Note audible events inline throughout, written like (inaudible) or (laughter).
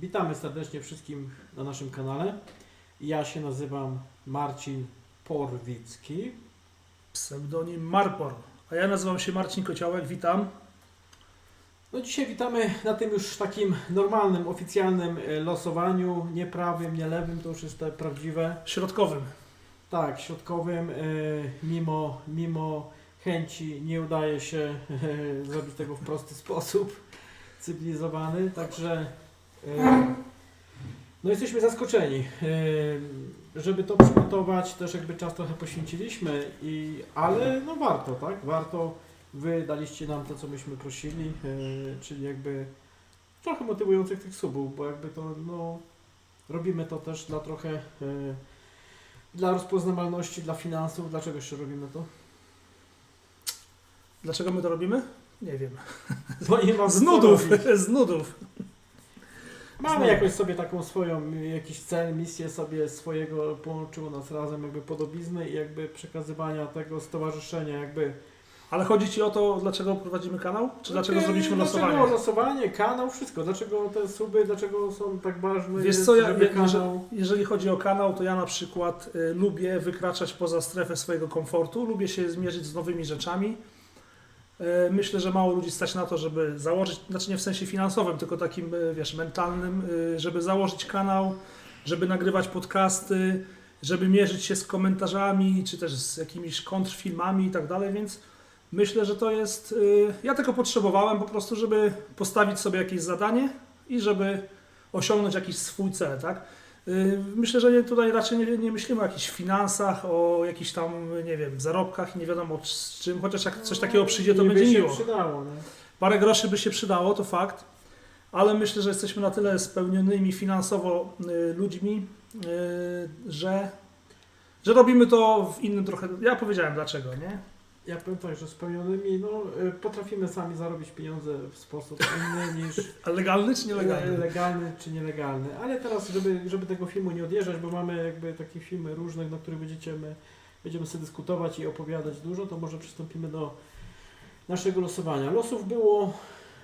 Witamy serdecznie wszystkim na naszym kanale. Ja się nazywam Marcin Porwicki. Pseudonim Marpor. A ja nazywam się Marcin Kociołek, witam. No dzisiaj witamy na tym już takim normalnym, oficjalnym e, losowaniu, nie prawym, nie lewym, to już jest te prawdziwe. Środkowym. Tak, środkowym, e, mimo, mimo chęci nie udaje się (laughs) e, zrobić tego w prosty sposób, (laughs) cywilizowany, także no jesteśmy zaskoczeni. E, żeby to przygotować, też jakby czas trochę poświęciliśmy, i, ale no warto, tak? Warto, wy daliście nam to, co myśmy prosili, e, czyli jakby trochę motywujących tych subów, bo jakby to, no, robimy to też dla trochę e, dla rozpoznawalności, dla finansów. Dlaczego jeszcze robimy to? Dlaczego my to robimy? Nie wiem. Bo nie mam (laughs) Z nudów, (laughs) z nudów. Mamy jakąś sobie taką swoją, jakiś cel, misję sobie swojego, połączyło nas razem jakby podobizny i jakby przekazywania tego stowarzyszenia jakby... Ale chodzi Ci o to, dlaczego prowadzimy kanał? Czy dlaczego zrobiliśmy dlaczego losowanie? losowanie, kanał, wszystko. Dlaczego te suby, dlaczego są tak ważne, Wiesz jest, co, ja, żeby ja, jeżeli, kanał... jeżeli chodzi o kanał, to ja na przykład y, lubię wykraczać poza strefę swojego komfortu, lubię się zmierzyć z nowymi rzeczami. Y, myślę, że mało ludzi stać na to, żeby założyć, znaczy nie w sensie finansowym, tylko takim, y, wiesz, mentalnym, y, żeby założyć kanał, żeby nagrywać podcasty, żeby mierzyć się z komentarzami, czy też z jakimiś kontrfilmami i tak dalej, więc myślę, że to jest, ja tego potrzebowałem po prostu, żeby postawić sobie jakieś zadanie i żeby osiągnąć jakiś swój cel, tak? Y, Myślę, że tutaj raczej nie, nie myślimy o jakichś finansach, o jakichś tam, nie wiem, zarobkach i nie wiadomo z czym, chociaż jak coś takiego przyjdzie, to Niby będzie się miło. przydało, nie? Parę groszy by się przydało, to fakt, ale myślę, że jesteśmy na tyle spełnionymi finansowo y, ludźmi, y, że, że robimy to w innym trochę. Ja powiedziałem dlaczego, nie? Ja powiem tak, że spełnionymi, no y, potrafimy sami zarobić pieniądze w sposób inny niż... (laughs) A legalny czy nielegalny? Le- Legalny czy nielegalny. Ale teraz, żeby, żeby tego filmu nie odjeżdżać, bo mamy jakby takie filmy różne, na których będziecie my, będziemy sobie dyskutować i opowiadać dużo, to może przystąpimy do naszego losowania. Losów było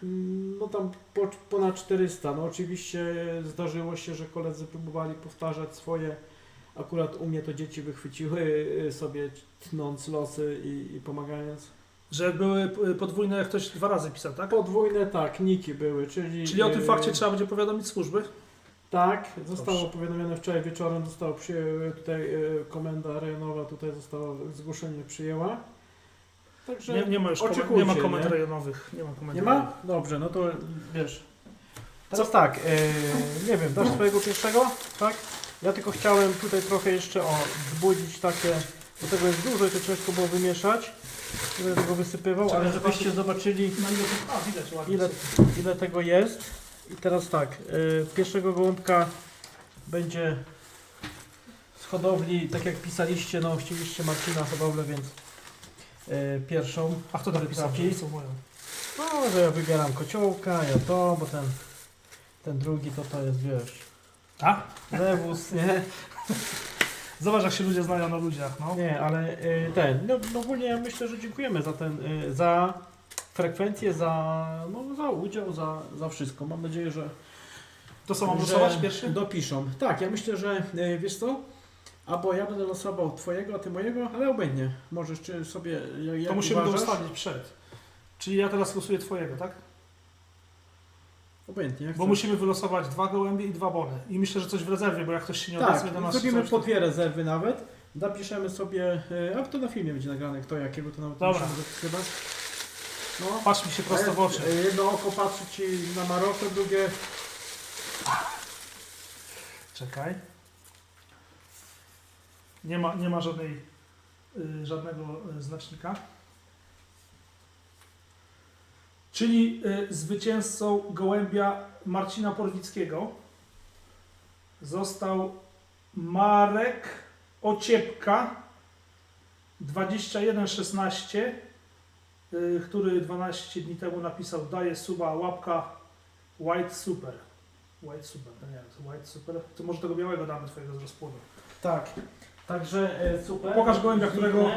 mm, no tam po, ponad 400. No oczywiście zdarzyło się, że koledzy próbowali powtarzać swoje. Akurat u mnie to dzieci wychwyciły y, sobie tnąc losy i, i pomagając. Że były y, podwójne, jak ktoś dwa razy pisał, tak? Podwójne tak, niki były, czyli... Czyli o tym y, fakcie trzeba będzie powiadomić służby. Tak, zostało Dobrze. powiadomione wczoraj wieczorem, zostało przy, tutaj e, komenda rejonowa tutaj zostało zgłoszenie przyjęła. Także Nie, nie ma już komen- oczekujcie, nie ma komend nie? rejonowych. Nie ma komend nie ma? Dobrze, no to wiesz. Teraz tak, e, nie wiem, dasz swojego pierwszego, tak? Ja tylko chciałem tutaj trochę jeszcze o wzbudzić takie, bo tego jest dużo i to ciężko było wymieszać. Nie będę tego wysypywał, ale żebyście zobaczyli ile ile, tego jest. I teraz tak, y, pierwszego gołąbka będzie z hodowli, tak jak pisaliście, no chcieliście Marcina hodowlę, więc y, pierwszą. A kto tam pisał? trafi. że są moje? No, że ja wybieram kociołka, ja to, bo ten, ten drugi to to jest, wiesz, Tak? lewus, nie? Zobacz, jak się ludzie znają na ludziach, no. Nie, ale y, ten, no, no ogólnie ja myślę, że dziękujemy za ten, y, za frekwencję, za, no, za udział, za, za wszystko. Mam nadzieję, że To co, mam że losować pierwszy? Dopiszą. Tak, ja myślę, że e, wiesz co? Albo ja będę losował twojego, a ty mojego, ale obojętnie. Możesz czy sobie jak, jak To musimy uważasz. ustalić przed. Czyli ja teraz losuję twojego, tak? Obojętnie. Jak Bo chcesz. musimy wylosować dwa gołębie i dwa bony. I myślę, że coś w rezerwie, bo jak ktoś się nie Tak, odezwie do nas... zrobimy coś, po dwie rezerwy nawet. Zapiszemy sobie, e, a to na filmie będzie nagrane, kto jakiego to nawet Dobra. musimy zapisywać. No. Patrz mi się prosto w oczy. E, Jedno oko patrzy ci na Maroko, drugie Czekaj. Nie ma, nie ma żadnej, y, żadnego y, znacznika. Czyli y, zwycięzcą gołębia Marcina Porwickiego został Marek Ociepka 2116, y, który 12 dni temu napisał daje suba łapka White Super. White Super, to nie wiem, White Super. To może tego białego damy twojego z rozpłodu. Tak. Także e, super. Pokaż gołębia, którego-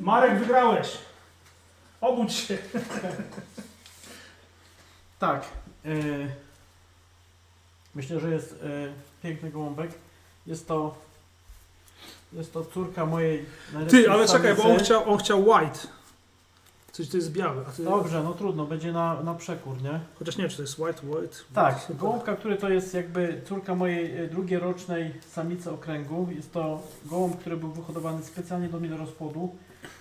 Marek, wygrałeś! Obudź się! Tak. E, Myślę, że jest e, piękny gołąbek. Jest to jest to córka mojej najlepszej Ty, ale czekaj, bo on samicy. chciał, on chciał white. Coś to jest biały, a ty... Dobrze, no trudno, będzie na, na przekór, nie? Chociaż nie wiem, czy to jest white, white. Tak, Super. gołąbka, który to jest jakby córka mojej e, drugiej rocznej samicy okręgu. Jest to gołąb, który był wyhodowany specjalnie do mnie do rozpłodu.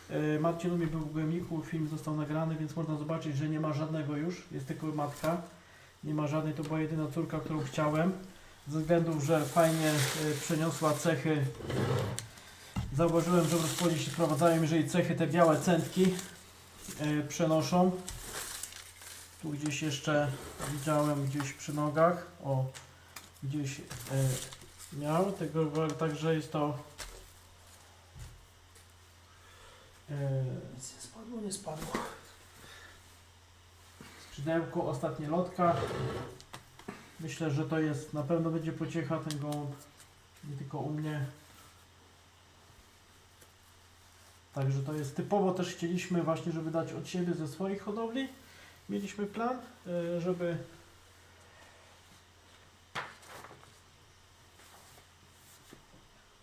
E, Marcin u mnie był w Gołębniku, film został nagrany, więc można zobaczyć, że nie ma żadnego już, jest tylko matka. Nie ma żadnej, to była jedyna córka, którą chciałem. Ze względu, że fajnie e, przeniosła cechy. Zauważyłem, że w rozpłodzie się sprowadzają, jeżeli cechy te białe centki e, przenoszą. Tu gdzieś jeszcze widziałem gdzieś przy nogach. O, gdzieś miał tego, także jest to. E, Nic nie spadło, nie spadło. skrzydełko, ostatnie lotka. Myślę, że to jest, na pewno będzie pociecha ten gołąb, nie tylko u mnie. Także to jest typowo, też chcieliśmy właśnie, żeby dać od siebie ze swoich hodowli. Mieliśmy plan, e, żeby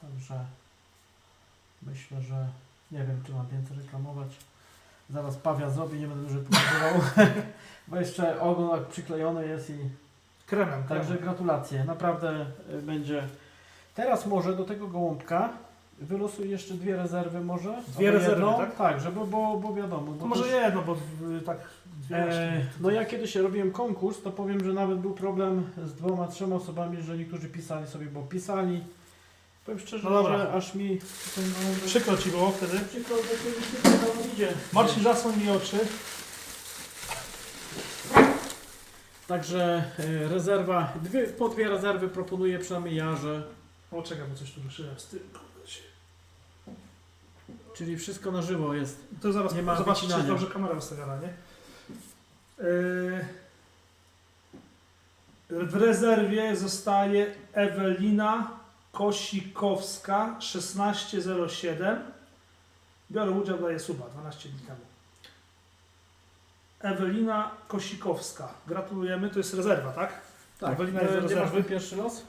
Także myślę, że nie wiem, czy mam więcej reklamować. Zaraz pawia zrobię, nie będę dłużej pokazywał, (laughs) bo jeszcze ogon jak przyklejony jest i Kremem, Także kremem. gratulacje, naprawdę y, będzie. Teraz może do tego gołąbka wylosuj jeszcze dwie rezerwy może? Dwie rezerwy, jedną? tak? Tak, żeby, bo, bo wiadomo. Bo To może też, jedno, bo tak dwie e. No ja kiedyś robiłem konkurs, to powiem, że nawet był problem z dwoma, trzema osobami, że niektórzy pisali sobie, bo pisali. Powiem szczerze, No dobra. że aż mi ten. Przykro ci było wtedy. Przykro, że to mi się to idzie. Marcin, zasłoń mi oczy. Także e, rezerwa, dwie, po dwie rezerwy proponuję przynajmniej ja, że O, czekaj, bo coś tu ruszyłem z tym. kurde się. czyli wszystko na żywo jest. To zaraz Nie ma zobaczyć, czy wycinania. dobrze kamera ustawiona, nie? Yy, w rezerwie zostaje Ewelina Kosikowska 1607. Biorę udział, daję suba 12 dni temu. Ewelina Kosikowska. Gratulujemy, to jest rezerwa, tak? Tak, Ewelina e, jest masz rezerwy? pierwszy los?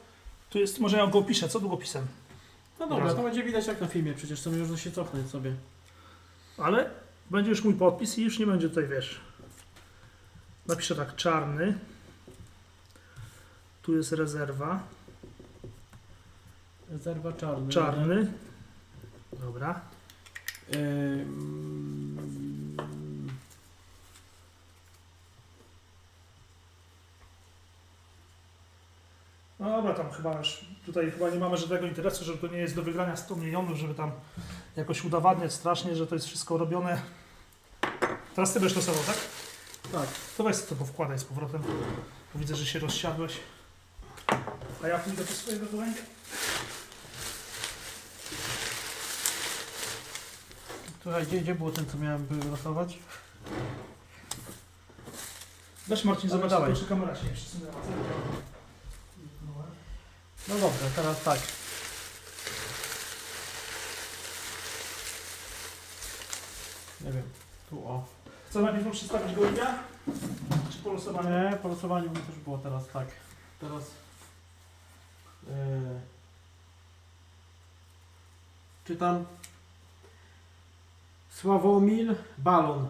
Tu jest, może ja go opiszę, co długopisem? No dobra, Razem. to będzie widać jak na filmie, przecież sobie można się cofnąć sobie. Ale będzie już mój podpis i już nie będzie tutaj, wiesz. Napiszę tak, czarny. Tu jest rezerwa. Rezerwa czarny. Czarny. Dobra. Ym, No dobra, tam chyba już, tutaj chyba nie mamy żadnego interesu, że to nie jest do wygrania 100 milionów, żeby tam jakoś udowadniać strasznie, że to jest wszystko robione. Teraz ty będziesz losował, tak? tak, To weź to powkładaj z powrotem. Bo widzę, że się rozsiadłeś. A ja pójdę po swojego gołębia. Słuchaj, gdzie, gdzie było ten, co miałem wylosować? Weź Marcin, Ale zobacz, dawaj. czy kamera się nie przesunęła. No dobrze, teraz tak. Nie wiem, tu o. Co najpierw przedstawić gołębia? Czy po losowaniu? Nie, po losowaniu mi też było teraz tak. Teraz. Yy, czytam. Sławomil Balon.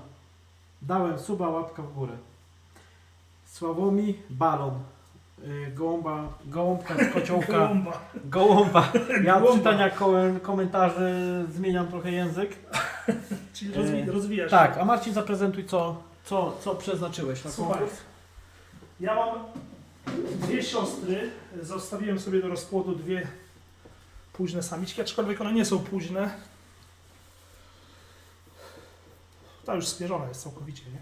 Dałem suba, łapka w górę. Sławomi Balon. Yy, gołąba, gołąbka z kociołka. Gołąba. Gołąba. Ja od Gołąba. czytania ko- komentarzy zmieniam trochę język. (laughs) Czyli rozwi E, rozwijasz. Tak, a Marcin zaprezentuj co, co, co przeznaczyłeś na Słuchaj. konkurs. Ja mam dwie siostry. Zostawiłem sobie do rozpłodu dwie późne samiczki, aczkolwiek one nie są późne. Ta już spierzona jest całkowicie, nie?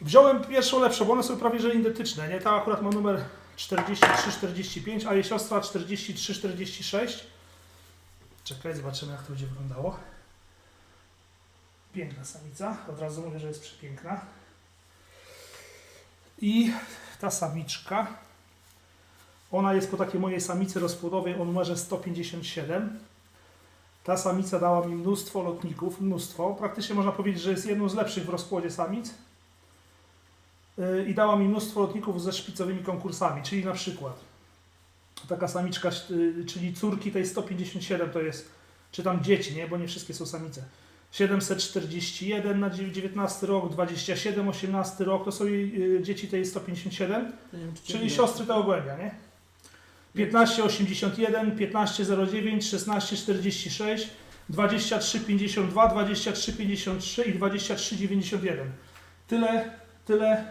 Wziąłem pierwszą lepszą, bo one są prawie że identyczne, nie? Ta akurat ma numer 43-45, a jej siostra 43-46. Czekaj, zobaczymy jak to będzie wyglądało. Piękna samica, od razu mówię, że jest przepiękna. I ta samiczka, ona jest po takiej mojej samicy rozpłodowej o numerze 157. Ta samica dała mi mnóstwo lotników, mnóstwo. Praktycznie można powiedzieć, że jest jedną z lepszych w rozpłodzie samic. Yy, I dała mi mnóstwo lotników ze szpicowymi konkursami, czyli na przykład taka samiczka, y, czyli córki tej 157 to jest, czy tam dzieci, nie? Bo nie wszystkie są samice. 741 na dziew- 19 rok, 27, 18 rok, to są jej, y, dzieci tej 157, Nie wiem, czy cię czyli siostry tego głębia, nie? 1581, 1509, 1646, 2352, 2353 i 2391. Tyle, tyle,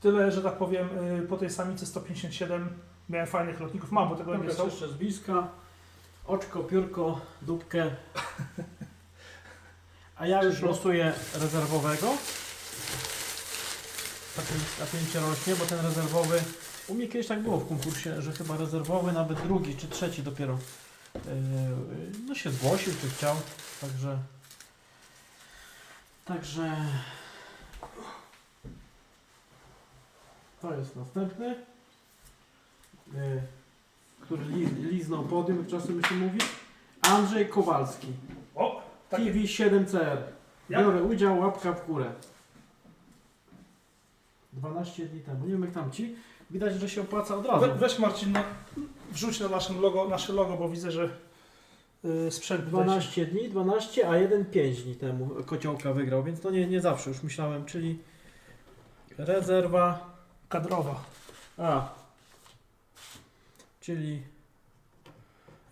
tyle, że tak powiem, y, po tej samicy 157 miałem fajnych lotników. Mam, bo tego nie Pokaż są. jeszcze z bliska. Oczko, piórko, dupkę. A ja już losuję rezerwowego. Napię- Napięcie rośnie, bo ten rezerwowy... U mnie kiedyś tak było w konkursie, że chyba rezerwowy, nawet drugi czy trzeci dopiero yy, no się zgłosił, czy chciał. Także... Także... To jest następny. Yy, który li, liznął podium, czasem się mówi. Andrzej Kowalski. O, takie. TV7CR. Jak? Biorę udział, łapka w górę. 12 dni temu. Nie wiem jak tam ci. Widać, że się opłaca od razu. We, weź Marcin, na, wrzuć na naszym logo, nasze logo, bo widzę, że y, sprzęt tutaj się- 12 dni, 12, a jeden 5 dni temu kociołka wygrał, więc to nie, nie zawsze już myślałem, czyli rezerwa. kadrowa. A. Czyli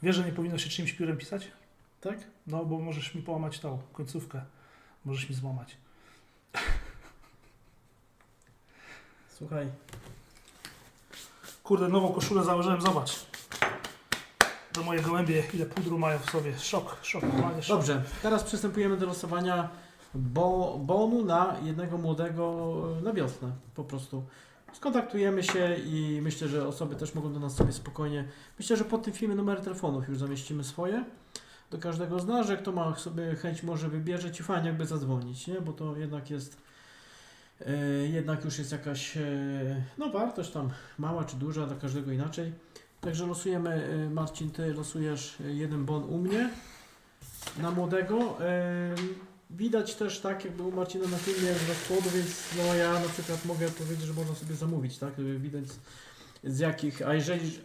Wiesz, że nie powinno się czymś piórem pisać? tak? No, bo możesz mi połamać tą końcówkę. Możesz mi złamać. (laughs) Słuchaj. Kurde, nową koszulę założyłem, zobacz. To moje gołębie, ile pudru mają w sobie. Szok, szok, normalnie szok. Dobrze, teraz przystępujemy do losowania bo, bonu na jednego młodego na wiosnę po prostu. Skontaktujemy się i myślę, że osoby też mogą do nas sobie spokojnie. Myślę, że pod tym filmie numery telefonów już zamieścimy swoje. Do każdego z nas, że kto ma sobie chęć może wybierze ci fajnie jakby zadzwonić, nie? Bo to jednak jest e, jednak już jest jakaś e, no wartość tam mała czy duża, dla każdego inaczej. Także losujemy, e, Marcin, ty losujesz e, jeden bon u mnie na młodego. E, Widać też tak, jakby u Marcina na filmie z rozkładu, więc no ja na przykład mogę powiedzieć, że można sobie zamówić, tak? Widać z, jakich, a jeżeli,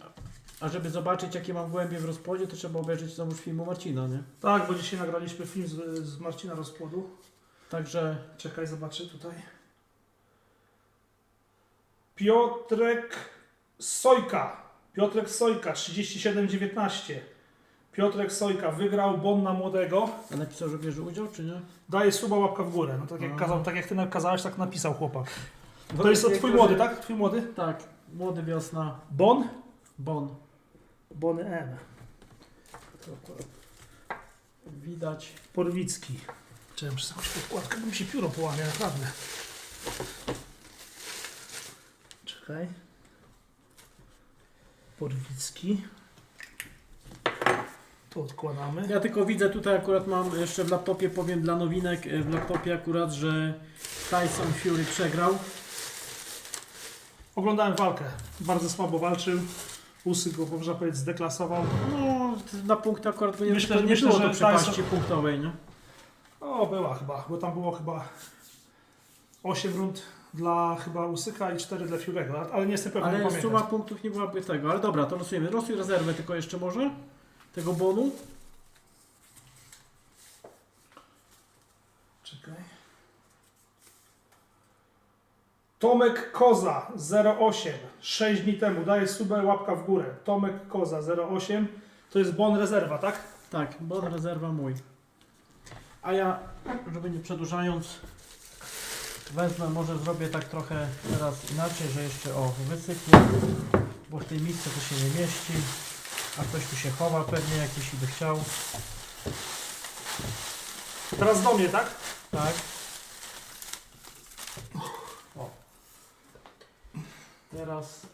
a żeby zobaczyć jakie mam głębie w rozpłodzie, to trzeba obejrzeć załóż filmu Marcina, nie? Tak, bo dzisiaj nagraliśmy film z, z Marcina Rozpłodu. Także Czekaj, zobaczę tutaj. Piotrek Sojka. Piotrek Sojka, 37,19. Piotrek Sojka wygrał bon na młodego. a napisał, że bierze udział, czy nie? Daje suba łapka w górę. No tak jak, Aha. kazał, tak jak ty nakazałeś, tak napisał chłopak. To jest twój młody, tak? Twój młody? Tak, młody wiosna, Bon? bon. Bony M. Widać. Porwicki. Czekaj, przez jakąś podkładkę, bo mi się pióro połamie, naprawdę. Czekaj. Porwicki. Tu odkładamy. Ja tylko widzę tutaj akurat mam jeszcze w laptopie, powiem dla nowinek, e, w laptopie akurat, że Tyson Fury przegrał. Oglądałem walkę. Bardzo słabo walczył. Usy go, można powiedzieć, zdeklasował. No, na punkty akurat nie, Myślę- to nie myślę, było że do przepaści Tyson- punktowej, nie? O, była chyba, bo tam było chyba 8 rund dla chyba Usyka i 4 dla Fiurego, ale nie jestem pewien, nie Ale pamiętam. suma punktów nie byłaby tego, ale dobra, to losujemy. Losuj rezerwę tylko jeszcze może, tego bonu. Czekaj. Tomek Koza 08, 6 dni temu, daje subę, łapka w górę. Tomek Koza 08, to jest bon rezerwa, tak? Tak, bon rezerwa mój. A ja, żeby nie przedłużając, wezmę, może zrobię tak trochę teraz inaczej, że jeszcze o wysypię, bo w tej misce to się nie mieści, a ktoś tu się chowa pewnie jakiś by chciał. Teraz do mnie, tak? Tak. O. Teraz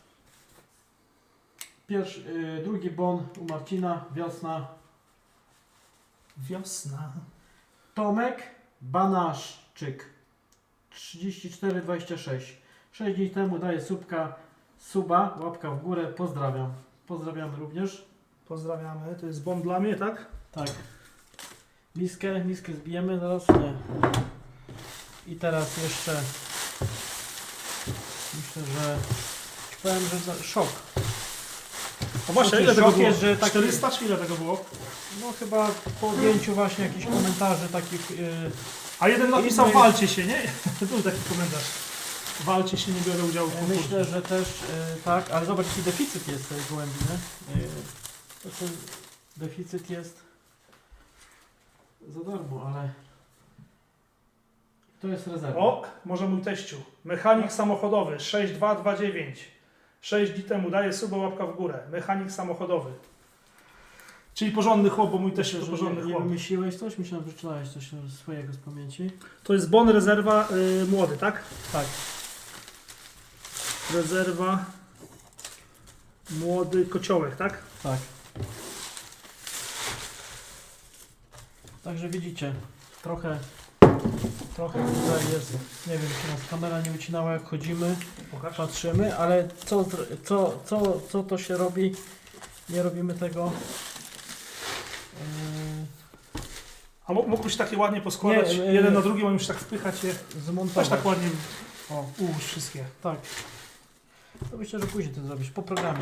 pierwszy, y, drugi bon u Marcina, wiosna. Wiosna. Tomek Banaszczyk 3426 6 dni temu daje subka, suba, łapka w górę, pozdrawiam. Pozdrawiamy również. Pozdrawiamy, to jest bon dla mnie, tak? Tak. Miskę, miskę zbijemy zaraz? Nie. I teraz jeszcze myślę, że powiem, że za- szok. A właśnie, Taki ile tego szok było? jest, że taki- 400 czy ile tego było? No chyba po odjęciu właśnie jakichś komentarzy takich... Yy, A jeden napisał Inny- walcie się, nie? (laughs) Był taki komentarz. Walcie się, nie biorę udziału w konkursie. Myślę, że też e, tak, ale zobacz jaki deficyt jest tej gołębi, nie? Ten deficyt jest za darmo, ale to jest rezerwa. O, może mój teściu. Mechanik samochodowy 6229. 6 dni temu daje suba łapka w górę. Mechanik samochodowy. Czyli porządny chłop, bo mój Myślę, to że porządny nie, nie chłop. wymyśliłeś coś? Myślałem, że czytałeś coś swojego z pamięci. To jest bon rezerwa y, młody, tak? Tak. Rezerwa młody kociołek, tak? Tak. Także widzicie, trochę, trochę tutaj jest, nie wiem, czy nas kamera nie ucinała jak chodzimy, Pokaż. patrzymy, ale co, co, co, co to się robi? Nie robimy tego. A mo- mógłbyś takie ładnie poskładać Nie, jeden na drugi, bo już tak wpychać je. Też zmontować. tak ładnie O, ułóż wszystkie. tak. To myślę, że później to zrobisz, po programie.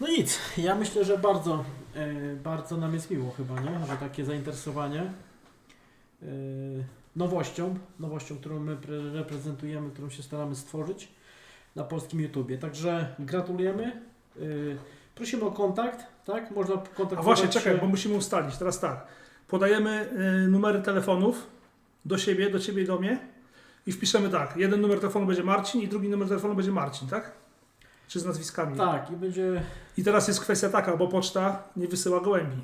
No nic, ja myślę, że bardzo, e, bardzo nam jest miło chyba, nie? Że takie zainteresowanie e, nowością, nowością, którą my pre- reprezentujemy, którą się staramy stworzyć na polskim YouTubie. Także gratulujemy. E, prosimy o kontakt, tak? Można kontaktować A właśnie, czekaj, się- bo musimy ustalić. Teraz tak. Podajemy y, numery telefonów do siebie, do ciebie i do mnie i wpiszemy tak. Jeden numer telefonu będzie Marcin i drugi numer telefonu będzie Marcin, tak? Czy z nazwiskami? Tak, i będzie... I teraz jest kwestia taka, bo poczta nie wysyła gołębi.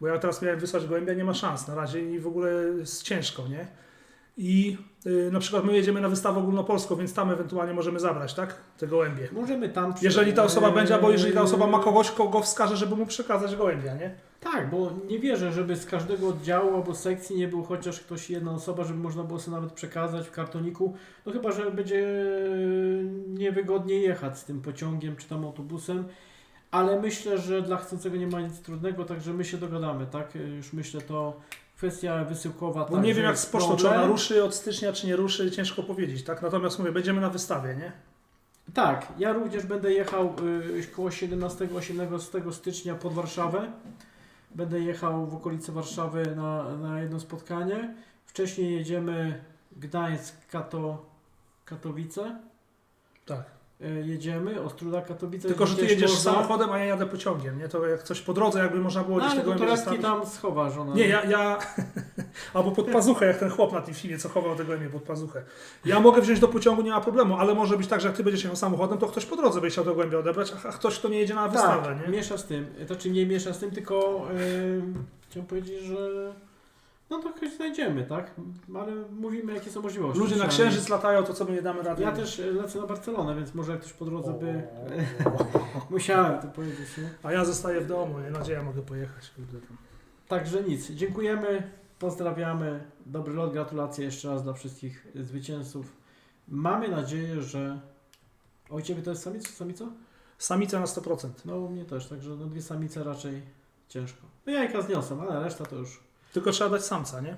Bo ja teraz miałem wysłać gołębia, nie ma szans na razie i w ogóle jest ciężko, nie? I y, na przykład my jedziemy na wystawę ogólnopolską, więc tam ewentualnie możemy zabrać, tak? Te gołębie. Możemy tam... przy- Jeżeli ta osoba będzie, albo jeżeli ta osoba ma Eee, kogoś, kogo wskaże, żeby mu przekazać gołębia, nie? Tak, bo nie wierzę, żeby z każdego oddziału albo sekcji nie był chociaż ktoś, jedna osoba, żeby można było sobie nawet przekazać w kartoniku. No chyba, że będzie niewygodnie jechać z tym pociągiem czy tam autobusem. Ale myślę, że dla chcącego nie ma nic trudnego, także my się dogadamy, tak? Już myślę to kwestia wysyłkowa. Bo nie wiem jak z pocztą, czy ona ruszy od stycznia, czy nie ruszy, ciężko powiedzieć, tak? Natomiast mówię, będziemy na wystawie, nie? Tak, ja również będę jechał y, koło 17-18 stycznia pod Warszawę. Będę jechał w okolice Warszawy na, na jedno spotkanie. Wcześniej jedziemy Gdańsk, Kato, Katowice. Tak. Y, jedziemy, Ostruda, Katowice. Tylko, że ty jedziesz można- samochodem, a ja jadę pociągiem, nie? To jak coś po drodze, jakby można było No, gdzieś ale tego to torebki tam schowasz. Ona, Nie, ja, ja... (laughs) Albo pod pazuchę, jak ten chłop na tym filmie, co chował tego imię pod pazuchę. Ja mogę wziąć do pociągu, nie ma problemu, ale może być tak, że jak ty będziesz jechał samochodem, to ktoś po drodze będzie chciał tego gołębia odebrać, a ktoś, kto nie jedzie na wystawę, tak, nie? miesza z tym. To czy nie miesza z tym, tylko yy, chciałem powiedzieć, że no to jakoś znajdziemy, tak? Ale mówimy, jakie są możliwości. Ludzie na Przynajmniej. księżyc latają, to co my nie damy rady? Ja też e, lecę na Barcelonę, więc może ktoś po drodze by... (laughs) Musiałem to powiedzieć, nie? A ja zostaję w domu, nie? Nadzieja mogę pojechać. Kurde. tam. Także nic. Dziękujemy, pozdrawiamy. Dobry lot, gratulacje jeszcze raz dla wszystkich zwycięzców. Mamy nadzieję, że... O, u Ciebie to jest samica? samica? Samica na 100%. No u mnie też, także no dwie samice raczej ciężko. No jajka zniosą, ale reszta to już... Tylko trzeba dać samca, nie?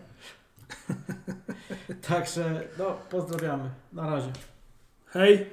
(laughs) Także no pozdrawiamy. Na razie. Hej!